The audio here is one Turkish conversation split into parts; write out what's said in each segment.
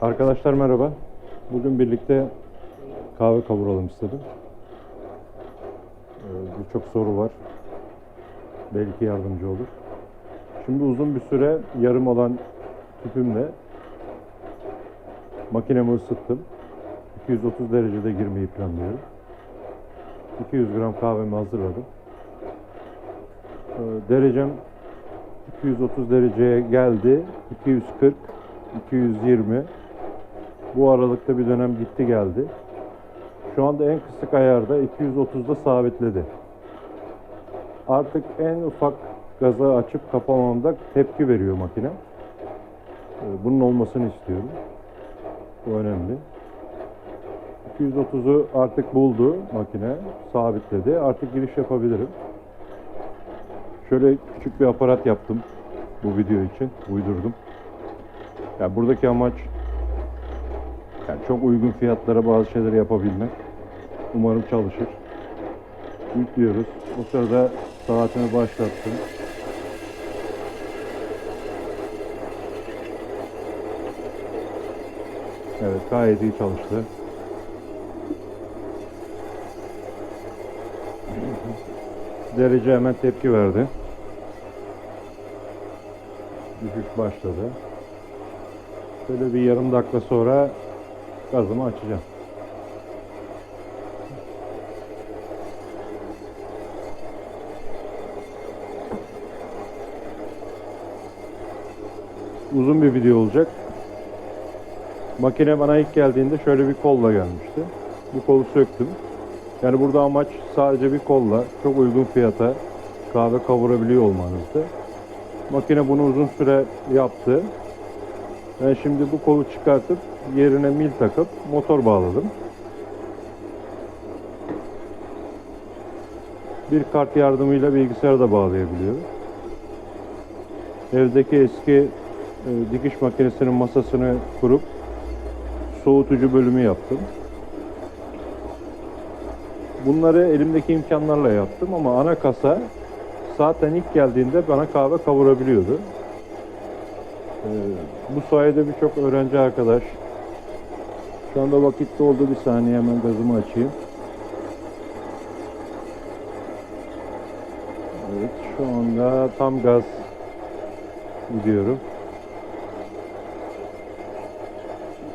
Arkadaşlar merhaba. Bugün birlikte kahve kavuralım istedim. Ee, Birçok soru var. Belki yardımcı olur. Şimdi uzun bir süre yarım olan tüpümle makinemi ısıttım. 230 derecede girmeyi planlıyorum. 200 gram kahvemi hazırladım. Ee, Derecem 230 dereceye geldi. 240, 220. Bu aralıkta bir dönem gitti geldi. Şu anda en kısık ayarda 230'da sabitledi. Artık en ufak gaza açıp kapamamda tepki veriyor makine. Ee, Bunun olmasını istiyorum. Bu önemli. 230'u artık buldu makine, sabitledi. Artık giriş yapabilirim. Şöyle küçük bir aparat yaptım bu video için, uydurdum. Yani buradaki amaç yani çok uygun fiyatlara bazı şeyleri yapabilmek. Umarım çalışır. Yüklüyoruz. O sırada saatimi başlattım. Evet gayet iyi çalıştı. Derece hemen tepki verdi. Düşüş başladı. Şöyle bir yarım dakika sonra gazımı açacağım. Uzun bir video olacak. Makine bana ilk geldiğinde şöyle bir kolla gelmişti. Bu kolu söktüm. Yani burada amaç sadece bir kolla çok uygun fiyata kahve kavurabiliyor olmanızdı. Makine bunu uzun süre yaptı. Ben şimdi bu kolu çıkartıp yerine mil takıp motor bağladım. Bir kart yardımıyla bilgisayarı da bağlayabiliyorum. Evdeki eski e, dikiş makinesinin masasını kurup soğutucu bölümü yaptım. Bunları elimdeki imkanlarla yaptım ama ana kasa zaten ilk geldiğinde bana kahve kavurabiliyordu. Ee, bu sayede birçok öğrenci arkadaş şu anda vakit doldu bir saniye hemen gazımı açayım. Evet şu anda tam gaz gidiyorum.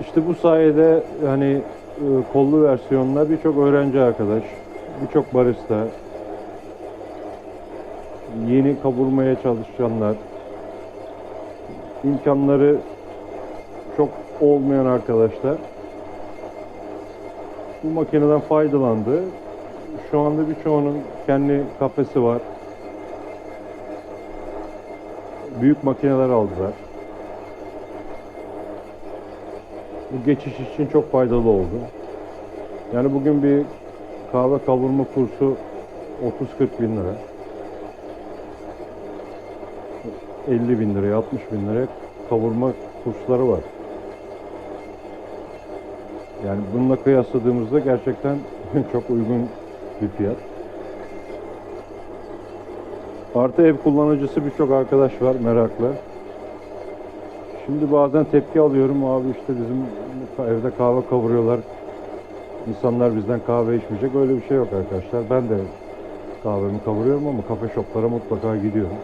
İşte bu sayede hani e, kollu versiyonla birçok öğrenci arkadaş, birçok barista, yeni kavurmaya çalışanlar, imkanları çok olmayan arkadaşlar bu makineden faydalandı. Şu anda birçoğunun kendi kafesi var. Büyük makineler aldılar. Bu geçiş için çok faydalı oldu. Yani bugün bir kahve kavurma kursu 30-40 bin lira. 50 bin liraya, 60 bin liraya kavurma kursları var. Yani bununla kıyasladığımızda gerçekten çok uygun bir fiyat. Artı ev kullanıcısı birçok arkadaş var meraklı. Şimdi bazen tepki alıyorum abi işte bizim evde kahve kavuruyorlar. İnsanlar bizden kahve içmeyecek. Öyle bir şey yok arkadaşlar. Ben de kahvemi kavuruyorum ama kafe shoplara mutlaka gidiyorum.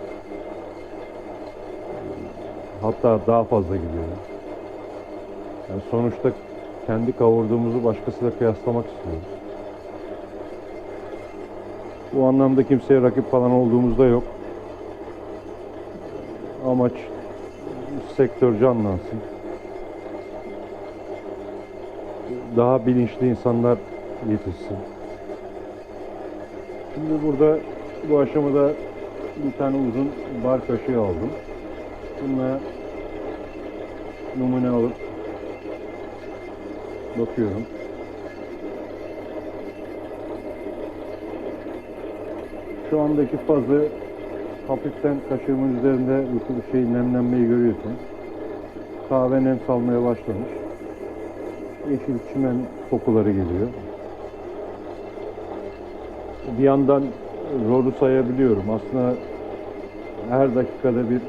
Hatta daha fazla gidiyorum. Yani sonuçta kendi kavurduğumuzu başkasıyla kıyaslamak istiyoruz. Bu anlamda kimseye rakip falan olduğumuzda yok. Amaç sektör canlansın. Daha bilinçli insanlar yetişsin. Şimdi burada bu aşamada bir tane uzun bar kaşığı aldım. Bununla numune alıp bakıyorum. Şu andaki fazı hafiften kaşığımın üzerinde bir şey nemlenmeyi görüyorsun. Kahve nem salmaya başlamış. Yeşil çimen kokuları geliyor. Bir yandan rolü sayabiliyorum. Aslında her dakikada bir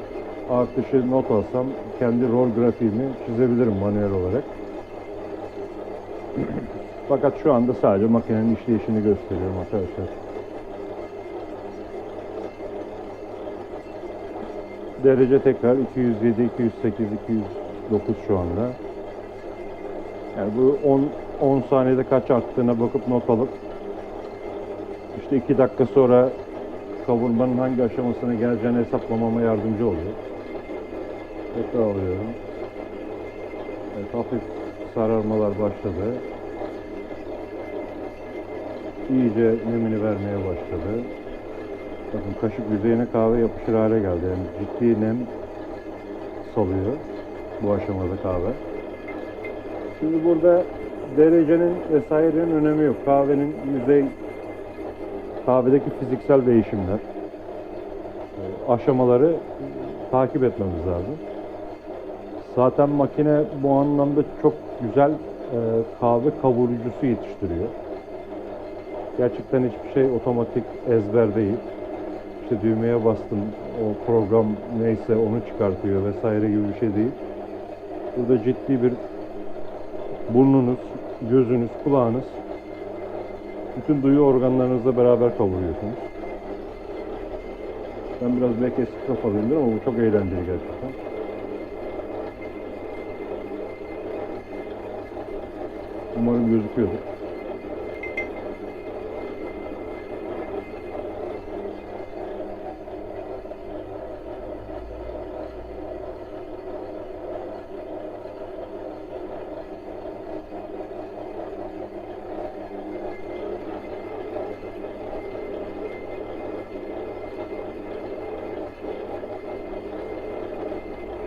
artışı not alsam kendi rol grafiğimi çizebilirim manuel olarak. Fakat şu anda sadece makinenin işleyişini gösteriyorum arkadaşlar. Derece tekrar 207, 208, 209 şu anda. Yani bu 10 10 saniyede kaç arttığına bakıp not alıp işte 2 dakika sonra kavurmanın hangi aşamasına geleceğini hesaplamama yardımcı oluyor. Tekrar alıyorum. Evet, hafif sararmalar başladı. İyice nemini vermeye başladı. Bakın kaşık yüzeyine kahve yapışır hale geldi. Yani ciddi nem salıyor bu aşamada kahve. Şimdi burada derecenin vesairenin önemi yok. Kahvenin yüzey kahvedeki fiziksel değişimler e, aşamaları takip etmemiz lazım. Zaten makine bu anlamda çok güzel e, kahve kavurucusu yetiştiriyor. Gerçekten hiçbir şey otomatik ezber değil. İşte düğmeye bastım, o program neyse onu çıkartıyor vesaire gibi bir şey değil. Burada ciddi bir burnunuz, gözünüz, kulağınız bütün duyu organlarınızla beraber kavuruyorsunuz. Ben biraz belki eski kafalıyımdır ama bu çok eğlenceli gerçekten. Umarım gözüküyordur.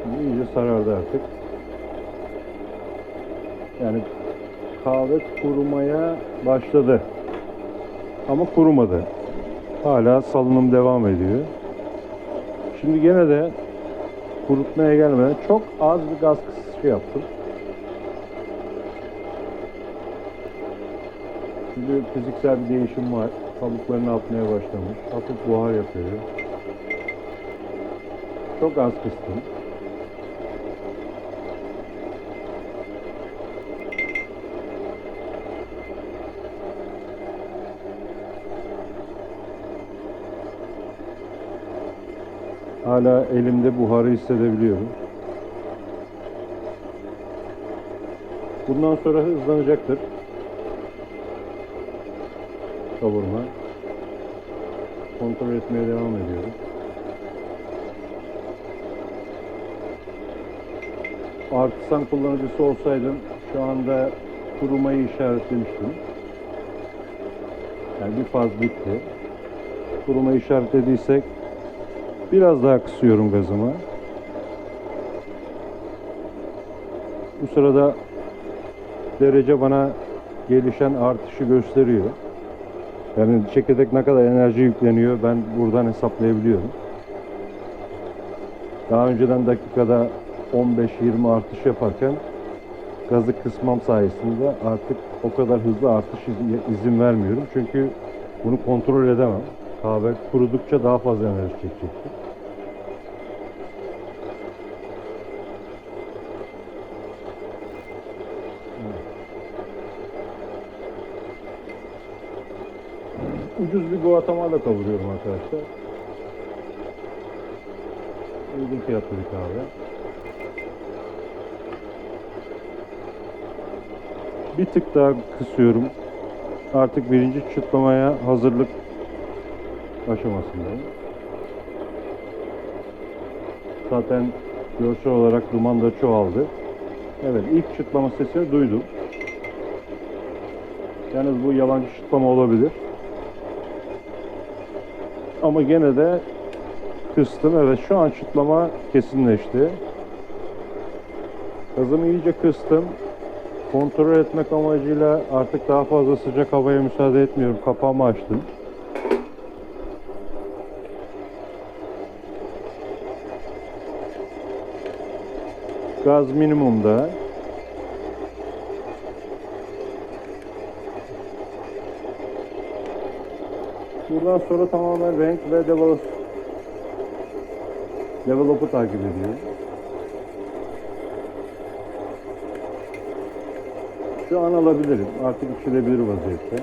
Şimdi iyice sarardı artık. Yani kahve kurumaya başladı. Ama kurumadı. Hala salınım devam ediyor. Şimdi gene de kurutmaya gelmeden çok az bir gaz kısışı yaptım. Şimdi fiziksel bir değişim var. Kabuklarını atmaya başlamış. Hafif buhar yapıyor. Çok az kıstım. Hala elimde buharı hissedebiliyorum. Bundan sonra hızlanacaktır. Kavurma. Kontrol etmeye devam ediyorum. Artisan kullanıcısı olsaydım şu anda kurumayı işaretlemiştim. Yani bir faz bitti. Kurumayı işaretlediysek Biraz daha kısıyorum gazımı. Bu sırada derece bana gelişen artışı gösteriyor. Yani çekirdek ne kadar enerji yükleniyor ben buradan hesaplayabiliyorum. Daha önceden dakikada 15-20 artış yaparken gazı kısmam sayesinde artık o kadar hızlı artış iz- izin vermiyorum. Çünkü bunu kontrol edemem. Kahve kurudukça daha fazla enerji çekecektir. Ucuz bir Guatemala kavuruyorum arkadaşlar. Uygun fiyatlı bir kahve. Bir tık daha kısıyorum. Artık birinci çıtlamaya hazırlık aşamasındayım. Zaten görsel olarak duman da çoğaldı. Evet ilk çıtlama sesini duydum. Yalnız bu yalancı çıtlama olabilir. Ama gene de kıstım. Evet şu an çıtlama kesinleşti. Gazımı iyice kıstım. Kontrol etmek amacıyla artık daha fazla sıcak havaya müsaade etmiyorum. Kapağımı açtım. Gaz minimumda. Buradan sonra tamamen renk ve devalos Level up'ı takip ediyor. Şu an alabilirim. Artık içilebilir vaziyette.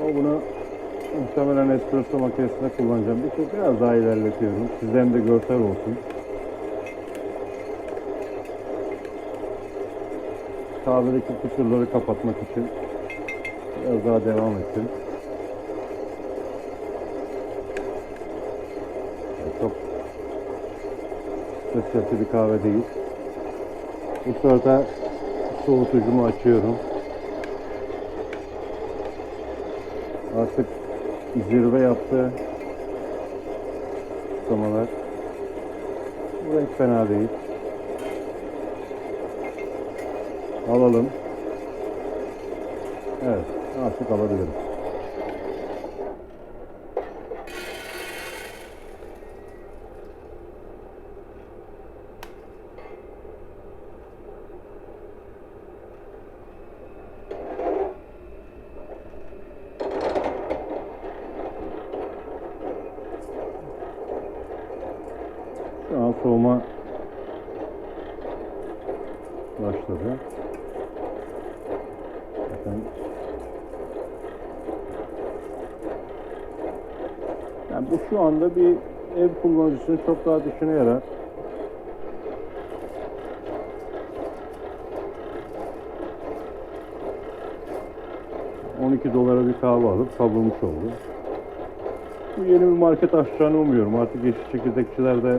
Ama bunu muhtemelen espresso makinesinde kullanacağım. Bir şey biraz daha ilerletiyorum. Sizden de görsel olsun. Kahvedeki kusurları kapatmak için biraz daha devam ettim. Çok spesiyalite bir kahve değil. Bu sırada soğutucumu açıyorum. Artık zirve yaptı. Kutlamalar. Bu renk fena değil. Alalım. Evet, artık alabilirim. Şu soğuma başladı. Bakın. Yani bu şu anda bir ev kullanıcısının çok daha düşüne yarar. ...12 dolara bir kahve alıp kavrulmuş oldu. Bu yeni bir market açacağını umuyorum. Artık yeşil çekirdekçiler de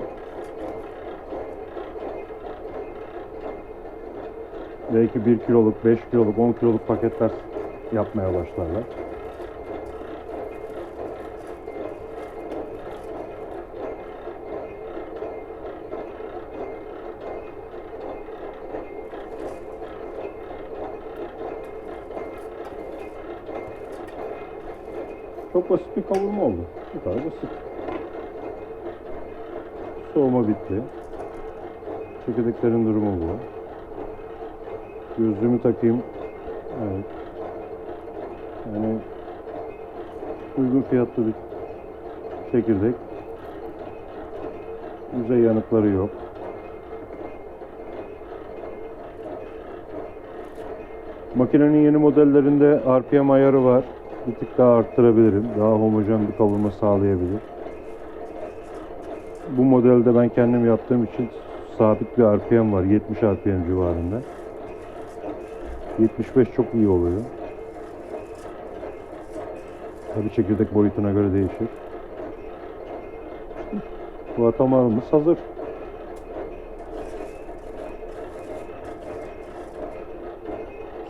belki 1 kiloluk, 5 kiloluk, 10 kiloluk paketler yapmaya başlarlar. Çok basit bir kavurma oldu. Bu kadar basit. Soğuma bitti. Çekirdeklerin durumu bu. Gözlüğümü takayım. Evet. Yani uygun fiyatlı bir çekirdek. Yüzey yanıkları yok. Makinenin yeni modellerinde RPM ayarı var. Bir tık daha arttırabilirim. Daha homojen bir kavurma sağlayabilir. Bu modelde ben kendim yaptığım için sabit bir RPM var. 70 RPM civarında. 75 çok iyi oluyor. Tabii çekirdek boyutuna göre değişir. Bu atamarımız hazır.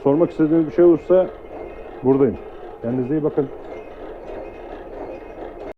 Sormak istediğiniz bir şey olursa buradayım. Kendinize iyi bakın.